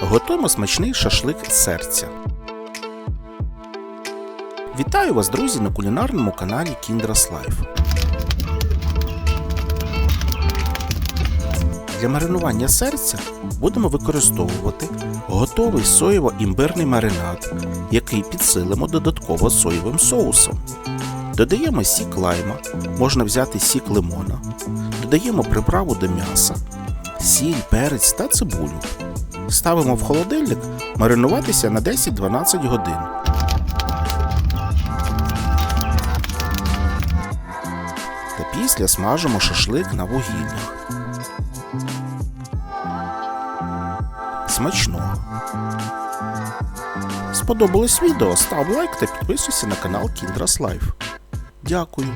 Готуємо смачний шашлик серця. Вітаю вас, друзі, на кулінарному каналі Kindras Life. Для маринування серця будемо використовувати готовий соєво-імбирний маринад, який підсилимо додатково соєвим соусом. Додаємо сік лайма, можна взяти сік лимона, додаємо приправу до м'яса, сіль, перець та цибулю. Ставимо в холодильник маринуватися на 10-12 годин. Та після смажимо шашлик на вугіллях. Смачного! Сподобалось відео? Став лайк та підписуйся на канал Kindras Life. Дякую!